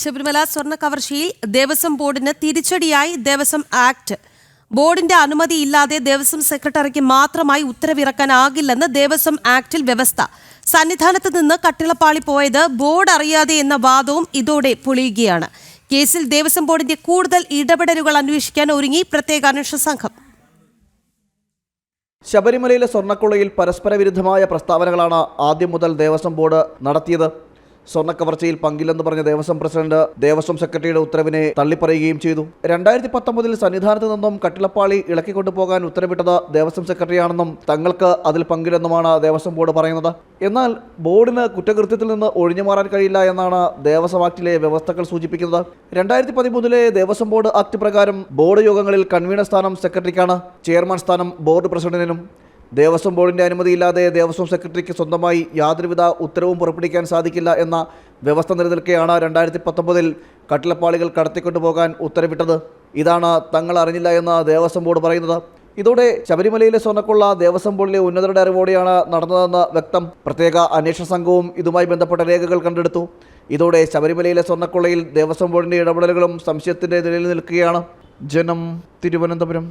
ശബരിമല സ്വർണ കവർച്ചയിൽ ദേവസ്വം ബോർഡിന് തിരിച്ചടിയായി ദേവസ്വം ആക്ട്. ബോർഡിന്റെ അനുമതിയില്ലാതെ ദേവസ്വം സെക്രട്ടറിക്ക് മാത്രമായി ഉത്തരവിറക്കാനാകില്ലെന്ന് ദേവസ്വം ആക്ടിൽ വ്യവസ്ഥ. സന്നിധാനത്ത് നിന്ന് കട്ടിളപ്പാളി പോയത് ബോർഡ് അറിയാതെ എന്ന വാദവും ഇതോടെ പൊളിയുകയാണ്. കേസിൽ ദേവസ്വം ബോർഡിന്റെ കൂടുതൽ ഇടപെടലുകൾ അന്വേഷിക്കാൻ ഒരുങ്ങി പ്രത്യേക അന്വേഷണ സംഘം. ശബരിമലയിലെ സ്വർണക്കൊളയിൽ പരസ്പര വിരുദ്ധമായ പ്രസ്താവനകളാണ് ആദ്യം മുതൽ ദേവസ്വം ബോർഡ് നടത്തിയത്. സ്വർണക്കവർച്ചയിൽ പങ്കില്ലെന്ന് പറഞ്ഞ ദേവസ്വം പ്രസിഡന്റ് ദേവസ്വം സെക്രട്ടറിയുടെ ഉത്തരവിനെ തള്ളിപ്പറയുകയും ചെയ്തു. രണ്ടായിരത്തി പത്തൊമ്പതിൽ സന്നിധാനത്ത് നിന്നും കട്ടിളപ്പാളി ഇളക്കിക്കൊണ്ടുപോകാൻ ഉത്തരവിട്ടത് ദേവസ്വം സെക്രട്ടറിയാണെന്നും തങ്ങൾക്ക് അതിൽ പങ്കില്ലെന്നുമാണ് ദേവസ്വം ബോർഡ് പറയുന്നത്. എന്നാൽ ബോർഡിന് കുറ്റകൃത്യത്തിൽ നിന്ന് ഒഴിഞ്ഞു മാറാൻ കഴിയില്ല എന്നാണ് ദേവസ്വം ആക്ടിലെ വ്യവസ്ഥകൾ സൂചിപ്പിക്കുന്നത്. രണ്ടായിരത്തി പതിമൂന്നിലെ ദേവസ്വം ബോർഡ് ആക്ട് പ്രകാരം ബോർഡ് യോഗങ്ങളിൽ കൺവീനർ സ്ഥാനം സെക്രട്ടറിക്കാണ് ചെയർമാൻ സ്ഥാനം ബോർഡ് പ്രസിഡന്റിനും. ദേവസ്വം ബോർഡിന്റെ അനുമതിയില്ലാതെ ദേവസ്വം സെക്രട്ടറിക്ക് സ്വന്തമായി യാതൊരുവിധ ഉത്തരവും പുറപ്പെടുവിക്കാൻ സാധിക്കില്ല എന്ന വ്യവസ്ഥ നിലനിൽക്കെയാണ് രണ്ടായിരത്തി പത്തൊമ്പതിൽ കട്ടിലപ്പാളികൾ കടത്തിക്കൊണ്ടുപോകാൻ ഉത്തരവിട്ടത്. ഇതാണ് തങ്ങൾ അറിഞ്ഞില്ല എന്ന് ദേവസ്വം ബോർഡ് പറയുന്നത്. ഇതോടെ ശബരിമലയിലെ സ്വർണക്കൊള്ള ദേവസ്വം ബോർഡിലെ ഉന്നതരുടെ അറിവോടെയാണ് നടന്നതെന്ന് വ്യക്തം. പ്രത്യേക അന്വേഷണ സംഘവും ഇതുമായി ബന്ധപ്പെട്ട രേഖകൾ കണ്ടെടുത്തു. ഇതോടെ ശബരിമലയിലെ സ്വർണക്കൊള്ളയിൽ ദേവസ്വം ബോർഡിന്റെ ഇടപെടലുകളും സംശയത്തിന്റെ നിലയിൽ നിൽക്കുകയാണ്. ജനം തിരുവനന്തപുരം.